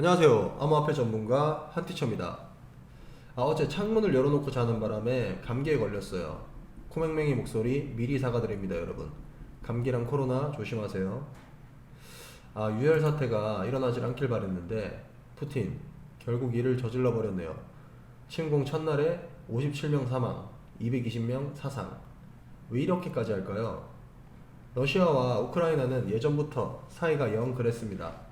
안녕하세요. 암호화폐 전문가 한티처입니다. 아, 어제 창문을 열어놓고 자는 바람에 감기에 걸렸어요. 코맹맹이 목소리 미리 사과드립니다, 여러분. 감기랑 코로나 조심하세요. 아, 유혈 사태가 일어나질 않길 바랬는데 푸틴 결국 이를 저질러 버렸네요. 침공 첫날에 57명 사망, 220명 사상. 왜 이렇게까지 할까요? 러시아와 우크라이나는 예전부터 사이가 영 그랬습니다.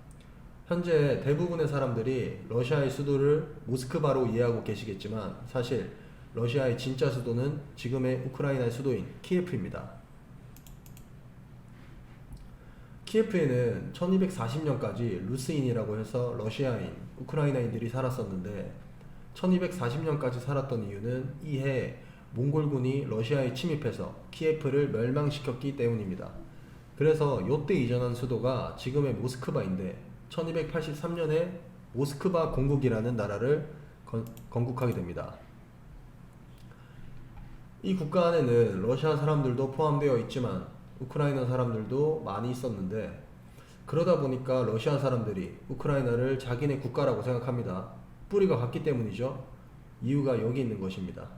현재 대부분의 사람들이 러시아의 수도를 모스크바로 이해하고 계시겠지만 사실 러시아의 진짜 수도는 지금의 우크라이나의 수도인 키예프입니다. 키예프에는 1240년까지 루스인이라고 해서 러시아인, 우크라이나인들이 살았었는데 1240년까지 살았던 이유는 이해 몽골군이 러시아에 침입해서 키예프를 멸망시켰기 때문입니다. 그래서 요때 이전한 수도가 지금의 모스크바인데 1283년에 모스크바 공국이라는 나라를 건, 건국하게 됩니다. 이 국가 안에는 러시아 사람들도 포함되어 있지만 우크라이나 사람들도 많이 있었는데 그러다 보니까 러시아 사람들이 우크라이나를 자기네 국가라고 생각합니다. 뿌리가 같기 때문이죠. 이유가 여기 있는 것입니다.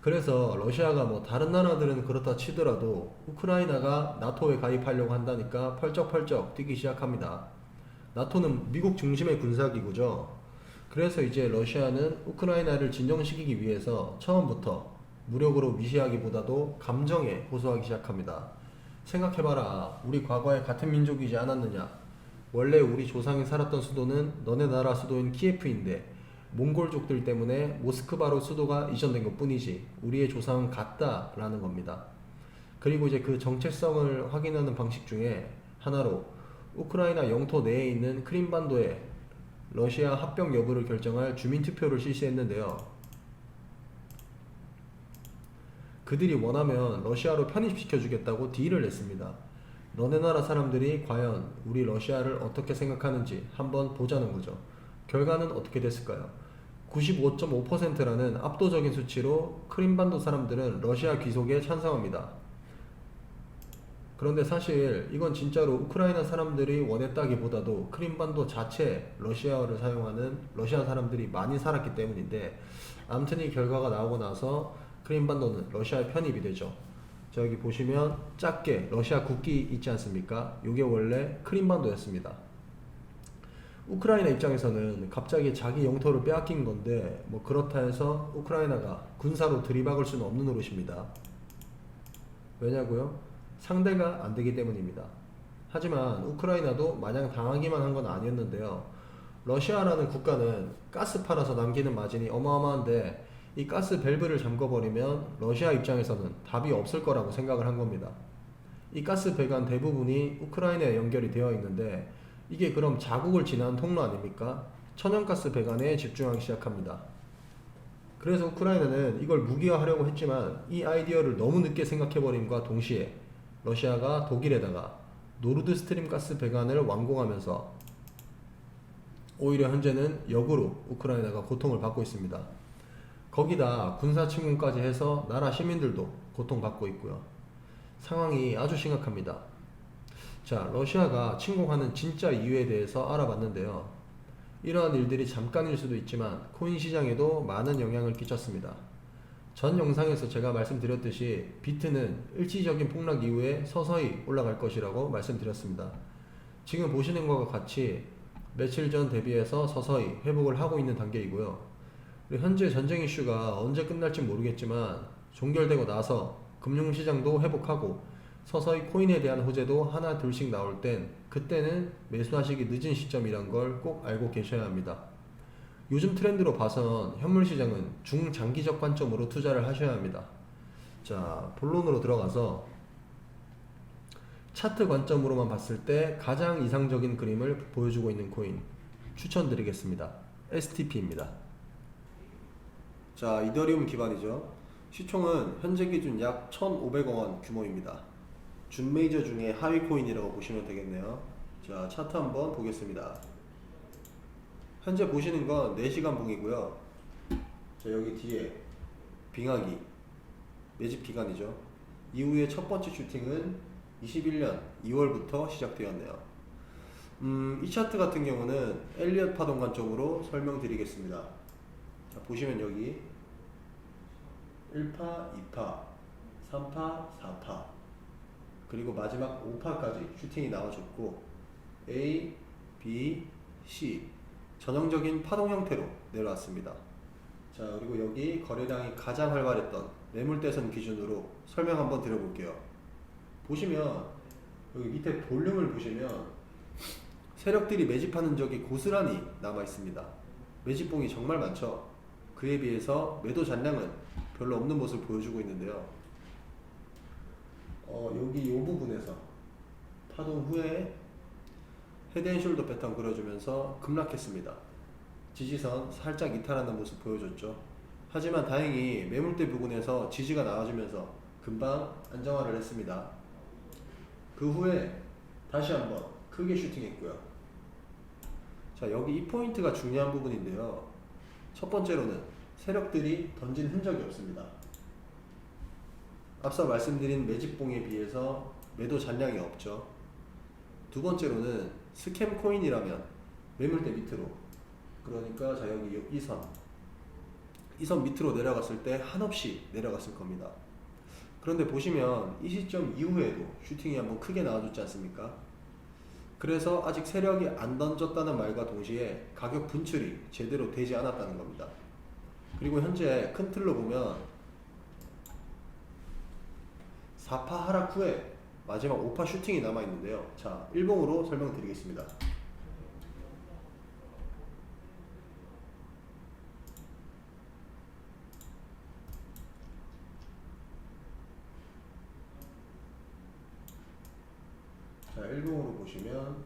그래서 러시아가 뭐 다른 나라들은 그렇다 치더라도 우크라이나가 나토에 가입하려고 한다니까 펄쩍펄쩍 뛰기 시작합니다. 나토는 미국 중심의 군사기구죠. 그래서 이제 러시아는 우크라이나를 진정시키기 위해서 처음부터 무력으로 미시하기보다도 감정에 호소하기 시작합니다. 생각해봐라. 우리 과거에 같은 민족이지 않았느냐? 원래 우리 조상이 살았던 수도는 너네 나라 수도인 키예프인데 몽골족들 때문에 모스크바로 수도가 이전된 것 뿐이지 우리의 조상은 같다라는 겁니다. 그리고 이제 그 정체성을 확인하는 방식 중에 하나로 우크라이나 영토 내에 있는 크림반도에 러시아 합병 여부를 결정할 주민 투표를 실시했는데요. 그들이 원하면 러시아로 편입시켜 주겠다고 딜을 냈습니다. 너네 나라 사람들이 과연 우리 러시아를 어떻게 생각하는지 한번 보자는 거죠. 결과는 어떻게 됐을까요? 95.5%라는 압도적인 수치로 크림반도 사람들은 러시아 귀속에 찬성합니다. 그런데 사실 이건 진짜로 우크라이나 사람들이 원했다기보다도 크림반도 자체 러시아어를 사용하는 러시아 사람들이 많이 살았기 때문인데 아무튼 이 결과가 나오고 나서 크림반도는 러시아에 편입이 되죠. 자 여기 보시면 작게 러시아 국기 있지 않습니까? 이게 원래 크림반도였습니다. 우크라이나 입장에서는 갑자기 자기 영토를 빼앗긴 건데 뭐 그렇다 해서 우크라이나가 군사로 들이박을 수는 없는 노릇입니다. 왜냐고요? 상대가 안 되기 때문입니다. 하지만 우크라이나도 마냥 당하기만 한 건 아니었는데요. 러시아라는 국가는 가스 팔아서 남기는 마진이 어마어마한데 이 가스 밸브를 잠궈버리면 러시아 입장에서는 답이 없을 거라고 생각을 한 겁니다. 이 가스 배관 대부분이 우크라이나에 연결이 되어 있는데 이게 그럼 자국을 지난 통로 아닙니까? 천연가스 배관에 집중하기 시작합니다. 그래서 우크라이나는 이걸 무기화하려고 했지만 이 아이디어를 너무 늦게 생각해버림과 동시에 러시아가 독일에다가 노르드 스트림 가스 배관을 완공하면서 오히려 현재는 역으로 우크라이나가 고통을 받고 있습니다. 거기다 군사 침공까지 해서 나라 시민들도 고통받고 있고요. 상황이 아주 심각합니다. 자, 러시아가 침공하는 진짜 이유에 대해서 알아봤는데요. 이러한 일들이 잠깐일 수도 있지만 코인 시장에도 많은 영향을 끼쳤습니다. 전 영상에서 제가 말씀드렸듯이 비트는 일시적인 폭락 이후에 서서히 올라갈 것이라고 말씀드렸습니다. 지금 보시는 것과 같이 며칠 전 대비해서 서서히 회복을 하고 있는 단계이고요. 현재 전쟁 이슈가 언제 끝날지 모르겠지만 종결되고 나서 금융시장도 회복하고 서서히 코인에 대한 호재도 하나 둘씩 나올 땐 그때는 매수하시기 늦은 시점이란 걸 꼭 알고 계셔야 합니다. 요즘 트렌드로 봐선 현물 시장은 중장기적 관점으로 투자를 하셔야 합니다. 자, 본론으로 들어가서 차트 관점으로만 봤을 때 가장 이상적인 그림을 보여주고 있는 코인 추천드리겠습니다. STP입니다. 자, 이더리움 기반이죠. 시총은 현재 기준 약 1,500억 원 규모입니다. 준 메이저 중에 하위 코인이라고 보시면 되겠네요. 자, 차트 한번 보겠습니다. 현재 보시는 건 4시간 봉이고요. 자, 여기 뒤에 빙하기 매집 기간이죠. 이후에 첫 번째 슈팅은 21년 2월부터 시작되었네요. 음, 이 차트 같은 경우는 엘리엇 파동관 쪽으로 설명드리겠습니다. 자, 보시면 여기 1파, 2파, 3파, 4파 그리고 마지막 5파까지 슈팅이 나와줬고 A, B, C 전형적인 파동 형태로 내려왔습니다. 자 그리고 여기 거래량이 가장 활발했던 매물대선 기준으로 설명 한번 드려볼게요. 보시면 여기 밑에 볼륨을 보시면 세력들이 매집하는 적이 고스란히 남아 있습니다. 매집봉이 정말 많죠. 그에 비해서 매도 잔량은 별로 없는 모습을 보여주고 있는데요. 어, 여기 이 부분에서 파동 후에 헤드앤숄더 패턴 그려주면서 급락했습니다. 지지선 살짝 이탈하는 모습 보여줬죠. 하지만 다행히 매물대 부근에서 지지가 나와주면서 금방 안정화를 했습니다. 그 후에 다시 한번 크게 슈팅했고요. 자 여기 이 포인트가 중요한 부분인데요. 첫 번째로는 세력들이 던진 흔적이 없습니다. 앞서 말씀드린 매집봉에 비해서 매도 잔량이 없죠. 두 번째로는 스캠 코인이라면 매물대 밑으로 그러니까 자 여기 이 선. 이 선 밑으로 내려갔을 때 한없이 내려갔을 겁니다. 그런데 보시면 이 시점 이후에도 슈팅이 한번 크게 나와줬지 않습니까? 그래서 아직 세력이 안 던졌다는 말과 동시에 가격 분출이 제대로 되지 않았다는 겁니다. 그리고 현재 큰 틀로 보면 4파 하락 후에 마지막 5파 슈팅이 남아 있는데요. 자, 일봉으로 설명드리겠습니다. 자, 일봉으로 보시면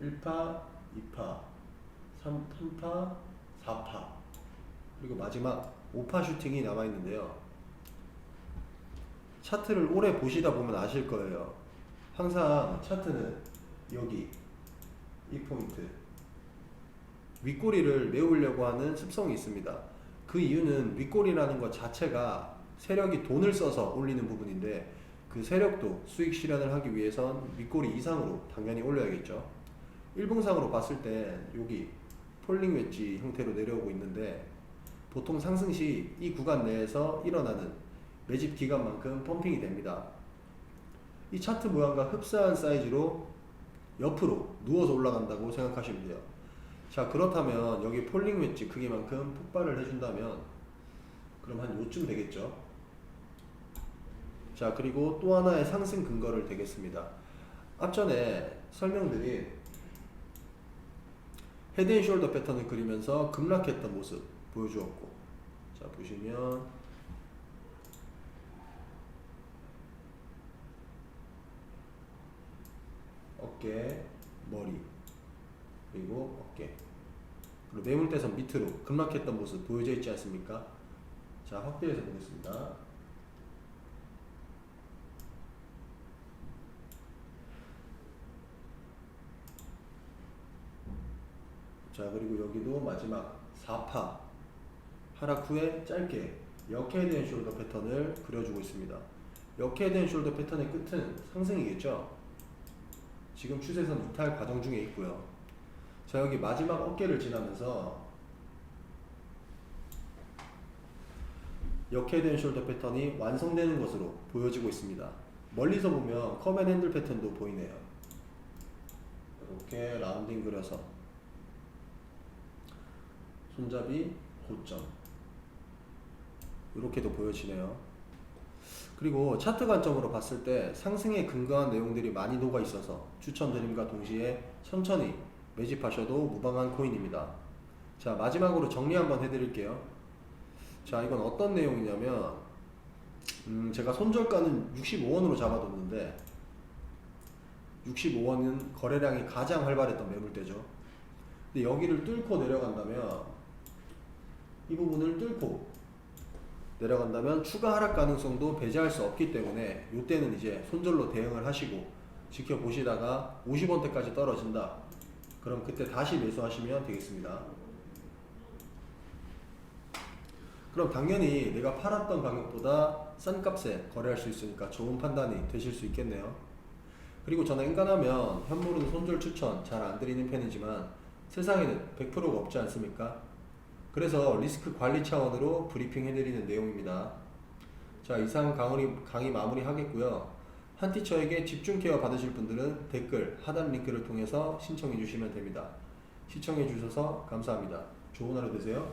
1파, 2파, 3, 3파, 4파 그리고 마지막 5파 슈팅이 남아 있는데요. 차트를 오래 보시다 보면 아실 거예요. 항상 차트는 여기 이 포인트 윗꼬리를 메우려고 하는 습성이 있습니다. 그 이유는 윗꼬리라는 것 자체가 세력이 돈을 써서 올리는 부분인데 그 세력도 수익 실현을 하기 위해선 윗꼬리 이상으로 당연히 올려야겠죠. 일봉상으로 봤을 때 여기 폴링 웨지 형태로 내려오고 있는데 보통 상승 시 이 구간 내에서 일어나는 매집 기간만큼 펌핑이 됩니다. 이 차트 모양과 흡사한 사이즈로 옆으로 누워서 올라간다고 생각하시면 돼요. 자 그렇다면 여기 폴링 웨지 크기만큼 폭발을 해준다면 그럼 한 요쯤 되겠죠. 자 그리고 또 하나의 상승 근거를 대겠습니다. 앞전에 설명드린 헤드앤숄더 패턴을 그리면서 급락했던 모습 보여주었고 자 보시면 어깨, 머리 그리고 어깨 그리고 매물대선 밑으로 급락했던 모습 보여져 있지 않습니까? 자 확대해서 보겠습니다. 자 그리고 여기도 마지막 4파 하락 후에 짧게 앤 숄더 패턴을 그려주고 있습니다. 앤 숄더 패턴의 끝은 상승이겠죠? 지금 추세선 이탈 과정 중에 있고요. 자 여기 마지막 어깨를 지나면서 앤 숄더 패턴이 완성되는 것으로 보여지고 있습니다. 멀리서 보면 컴앤 핸들 패턴도 보이네요. 이렇게 라운딩 그려서 손잡이 고점 이렇게도 보여지네요. 그리고 차트 관점으로 봤을 때 상승에 근거한 내용들이 많이 녹아 있어서 추천드림과 동시에 천천히 매집하셔도 무방한 코인입니다. 자 마지막으로 정리 한번 해드릴게요. 자 이건 어떤 내용이냐면 음, 제가 손절가는 65원으로 잡아뒀는데 65원은 거래량이 가장 활발했던 매물대죠. 근데 여기를 뚫고 내려간다면 이 부분을 뚫고 내려간다면 추가 하락 가능성도 배제할 수 없기 때문에 이때는 이제 손절로 대응을 하시고 지켜보시다가 50원대까지 떨어진다. 그럼 그때 다시 매수하시면 되겠습니다. 그럼 당연히 내가 팔았던 가격보다 싼 값에 거래할 수 있으니까 좋은 판단이 되실 수 있겠네요. 그리고 저는 엔간하면 현물은 손절 추천 잘 안 드리는 편이지만 세상에는 100%가 없지 않습니까? 그래서 리스크 관리 차원으로 브리핑 해드리는 내용입니다. 자, 이상 강의, 강의 마무리 하겠고요. 한 티처에게 집중 케어 받으실 분들은 댓글 하단 링크를 통해서 신청해 주시면 됩니다. 시청해 주셔서 감사합니다. 좋은 하루 되세요.